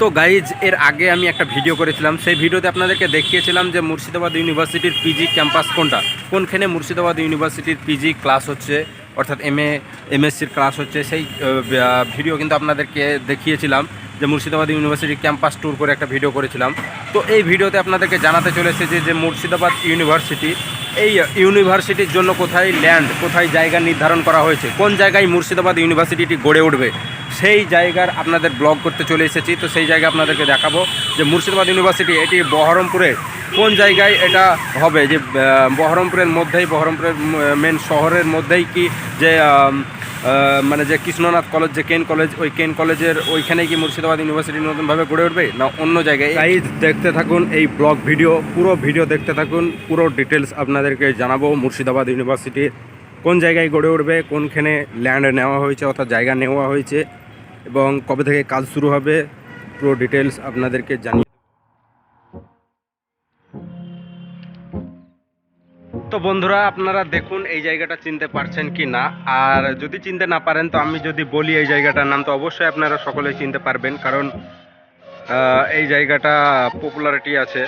তো গাইজ এর আগে আমি একটা ভিডিও করেছিলাম। সেই ভিডিওতে আপনাদেরকে দেখিয়েছিলাম যে মুর্শিদাবাদ ইউনিভার্সিটির পিজি ক্যাম্পাস কোনটা? কোনখানে মুর্শিদাবাদ ইউনিভার্সিটির পিজি ক্লাস হচ্ছে, অর্থাৎ এম এ এমএসসির ক্লাস হচ্ছে, সেই ভিডিও কিন্তু আপনাদেরকে দেখিয়েছিলাম যে মুর্শিদাবাদ ইউনিভার্সিটির ক্যাম্পাস ট্যুর করে একটা ভিডিও করেছিলাম। তো এই ভিডিওতে আপনাদেরকে জানাতে চলেছে যে যে মুর্শিদাবাদ ইউনিভার্সিটি, এই ইউনিভার্সিটির জন্য কোথায় ল্যান্ড কোথায় জায়গা নির্ধারণ করা হয়েছে, কোন জায়গায় মুর্শিদাবাদ ইউনিভার্সিটিটি গড়ে উঠবে? সেই জায়গার আপনাদের ব্লগ করতে চলে এসেছি। তো সেই জায়গা আপনাদেরকে দেখাবো যে মুর্শিদাবাদ ইউনিভার্সিটি, এটি বহরমপুরে কোন জায়গায় এটা হবে? যে বহরমপুরের মধ্যেই, বহরমপুরের মেন শহরের মধ্যেই কি যে মানে যে কৃষ্ণনাথ কলেজ যে কেন কলেজ ওই কেন কলেজের ওইখানে কি মুর্শিদাবাদ ইউনিভার্সিটি নতুনভাবে গড়ে উঠবে না অন্য জায়গায়? এই দেখতে থাকুন এই ব্লগ ভিডিও পুরো ভিডিও দেখতে থাকুন, পুরো ডিটেলস আপনাদেরকে জানাব মুর্শিদাবাদ ইউনিভার্সিটির কোন জায়গায় গড়ে উঠবে, কোনখানে ল্যান্ড নেওয়া হয়েছে অর্থাৎ জায়গা নেওয়া হয়েছে। এবং কবে থেকে কাজ শুরু হবে, পুরো ডিটেলস আপনাদেরকে জানিয়ে তো বন্ধুরা, আপনারা দেখুন এই জায়গাটা চিনতে পারছেন কি না। আর যদি চিনতে না পারেন, তো আমি যদি বলি এই জায়গাটার নাম, তো অবশ্যই আপনারা সকলেই চিনতে পারবেন, কারণ এই জায়গাটা পপুলারিটি আছে।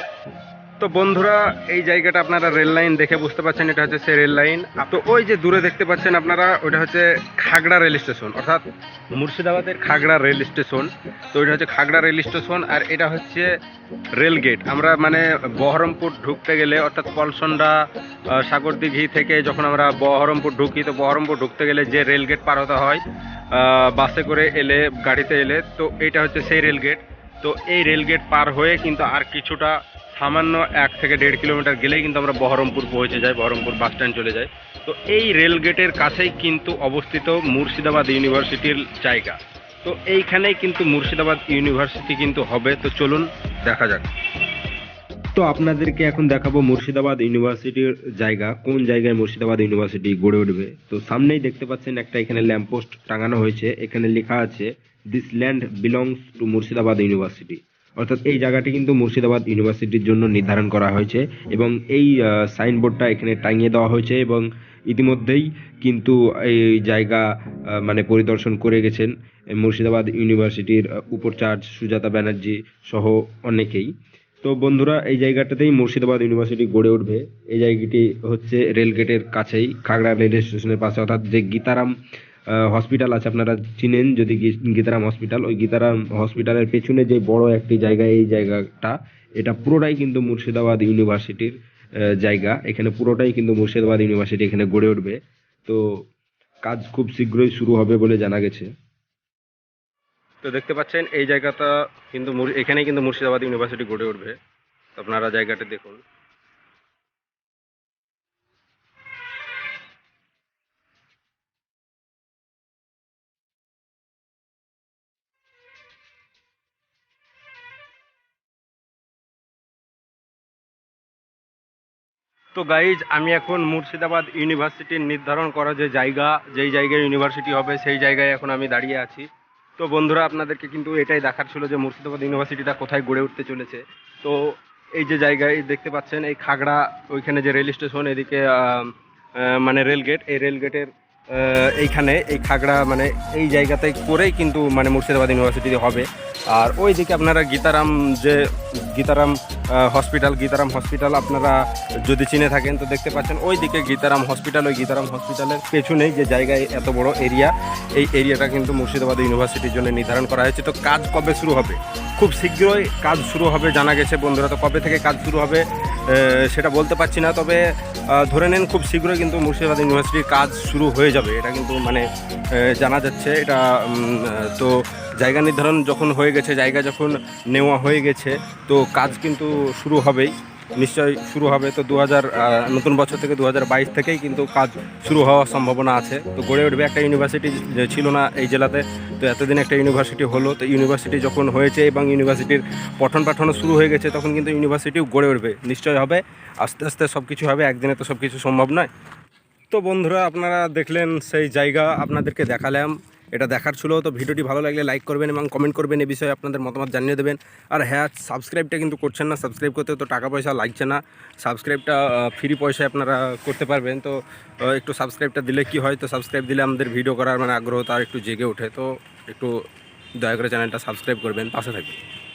তো বন্ধুরা, এই জায়গাটা আপনারা রেল লাইন দেখে বুঝতে পারছেন, এটা হচ্ছে সে রেল লাইন তো ওই যে দূরে দেখতে পাচ্ছেন আপনারা, ওটা হচ্ছে খাগড়া রেল স্টেশন অর্থাৎ মুর্শিদাবাদের খাগড়া রেল স্টেশন। তো এটা হচ্ছে খাগড়া রেল স্টেশন আর এটা হচ্ছে রেল গেট। আমরা মানে বহরমপুর ঢুকতে গেলে অর্থাৎ পলসন্ডা সাগরদিঘি থেকে যখন আমরা বহরমপুর ঢুকি, তো বহরমপুর ঢুকতে গেলে যে রেল গেট পার হতে হয় বাসে করে এলে, গাড়িতে এলে, তো এটা হচ্ছে সেই রেল গেট। তো এই রেল গেট পার হয়ে কিন্তু আর কিছুটা সামান্য এক থেকে দেড় কিলোমিটার গেলেই কিন্তু আমরা বহরমপুর পৌঁছে যাই, বহরমপুর বাস স্ট্যান্ড চলে যাই। তো এই রেল গেটের কাছেই কিন্তু অবস্থিত মুর্শিদাবাদ ইউনিভার্সিটির জায়গা। তো এইখানেই কিন্তু মুর্শিদাবাদ ইউনিভার্সিটি কিন্তু হবে। তো চলুন, দেখা যাক। তো আপনাদেরকে এখন দেখাবো মুর্শিদাবাদ ইউনিভার্সিটির জায়গা। কোন জায়গায় মুর্শিদাবাদ ইউনিভার্সিটি গড়ে উঠবে? তো সামনেই দেখতে পাচ্ছেন একটা এখানে ল্যাম্পপোস্ট টাঙানো হয়েছে। এখানে লেখা আছে this land belongs to Murshidabad University. অর্থাৎ এই জায়গাটি কিন্তু মুর্শিদাবাদ ইউনিভার্সিটির জন্য নির্ধারণ করা হয়েছে এবং এই সাইনবোর্ডটা এখানে টাঙিয়ে দেওয়া হয়েছে এবং ইতিমধ্যেই কিন্তু এই জায়গা মানে পরিদর্শন করে গেছেন মুর্শিদাবাদ ইউনিভার্সিটির আহ, উপচার্য সুজাতা ব্যানার্জি সহ অনেকেই। তো বন্ধুরা এই জায়গাটাতেই মুর্শিদাবাদ ইউনিভার্সিটি গড়ে উঠবে। এই জায়গাটি হচ্ছে রেলগেটের কাছেই খাগড়া রেল স্টেশনের পাশে। অর্থাৎ যে গীতারাম হসপিটাল আছে আপনারা চিনেন যদি গীতারাম হসপিটাল। ওই গীতারাম হসপিটালের পেছনে যে বড় একটি জায়গা এই জায়গাটা এটা পুরোটাই কিন্তু মুর্শিদাবাদ ইউনিভার্সিটির জায়গা। এখানে পুরোটাই কিন্তু মুর্শিদাবাদ ইউনিভার্সিটি এখানে গড়ে উঠবে। তো কাজ খুব শীঘ্রই শুরু হবে বলে জানা গেছে। তো দেখতে পাচ্ছেন, এই জায়গাটা কিন্তু এখানেই কিন্তু মুর্শিদাবাদ ইউনিভার্সিটি গড়ে উঠবে। আপনারা জায়গাটা দেখুন। তো গাইজ আমি এখন মুর্শিদাবাদ ইউনিভার্সিটির নির্ধারণ করা যে জায়গা, যেই জায়গায় ইউনিভার্সিটি হবে, সেই জায়গায় এখন আমি দাঁড়িয়ে আছি। তো বন্ধুরা, আপনাদেরকে কিন্তু এটাই দেখার ছিল যে মুর্শিদাবাদ ইউনিভার্সিটিটা কোথায় গড়ে উঠতে চলেছে। তো এই যে জায়গায় দেখতে পাচ্ছেন, এই খাগড়া, ওইখানে যে রেল স্টেশন এদিকে মানে রেল গেট এই রেল গেটের এইখানে এই খাগড়া মানে এই জায়গাতে করেই কিন্তু মানে মুর্শিদাবাদ ইউনিভার্সিটি হবে। আর ওই দিকে আপনারা গীতারাম যে, গীতারাম হসপিটাল গীতারাম হসপিটাল আপনারা যদি চিনে থাকেন তো দেখতে পাচ্ছেন ওই দিকে গীতারাম হসপিটাল ওই গীতারাম হসপিটালের পেছনেই যে জায়গায় এত বড় এরিয়া এই এরিয়াটা কিন্তু মুর্শিদাবাদ ইউনিভার্সিটির জন্য নির্ধারণ করা হয়েছে। তো কাজ কবে শুরু হবে? খুব শীঘ্রই কাজ শুরু হবে, জানা গেছে বন্ধুরা। তো কবে থেকে কাজ শুরু হবে? সেটা বলতে পারছি না, তবে ধরে নেন খুব শীঘ্রই কিন্তু মুর্শিদাবাদ ইউনিভার্সিটির কাজ শুরু হয়ে যাবে। এটা কিন্তু মানে জানা যাচ্ছে। এটা তো জায়গা নির্ধারণ যখন হয়ে গেছে, জায়গা যখন নেওয়া হয়ে গেছে, তো কাজ কিন্তু শুরু হবেই। নিশ্চয়ই শুরু হবে। তো দু হাজার নতুন বছর থেকে দু থেকেই কিন্তু কাজ শুরু হওয়ার সম্ভাবনা আছে। তো গড়ে উঠবে একটা ইউনিভার্সিটি ছিল না এই জেলাতে। তো এতদিন একটা ইউনিভার্সিটি হলো। তো ইউনিভার্সিটি যখন হয়েছে এবং ইউনিভার্সিটির পঠন পাঠনও শুরু হয়ে গেছে, তখন কিন্তু ইউনিভার্সিটিও গড়ে উঠবে। নিশ্চয় হবে। আস্তে আস্তে সব কিছু হবে। একদিনে তো সব কিছু সম্ভব নয়। তো বন্ধুরা, আপনারা দেখলেন সেই জায়গা। আপনাদেরকে দেখালাম। এটা দেখার ছিল, তো ভিডিওটি ভালো লাগলে লাইক করবেন এবং কমেন্ট করবেন এ বিষয়ে আপনাদের মতামত জানিয়ে দেবেন। আর হ্যাঁ সাবস্ক্রাইবটা কিন্তু করছেন না সাবস্ক্রাইব করতে তো টাকা পয়সা লাগছে না। সাবস্ক্রাইবটা ফ্রি পয়সায় আপনারা করতে পারবেন। তো একটু সাবস্ক্রাইবটা দিলে কি হয়? তো সাবস্ক্রাইব দিলে আমাদের ভিডিও করার মানে আগ্রহ তার একটু জেগে ওঠে। তো, একটু দয়া করে চ্যানেলটা সাবস্ক্রাইব করবেন, পাশে থাকবেন।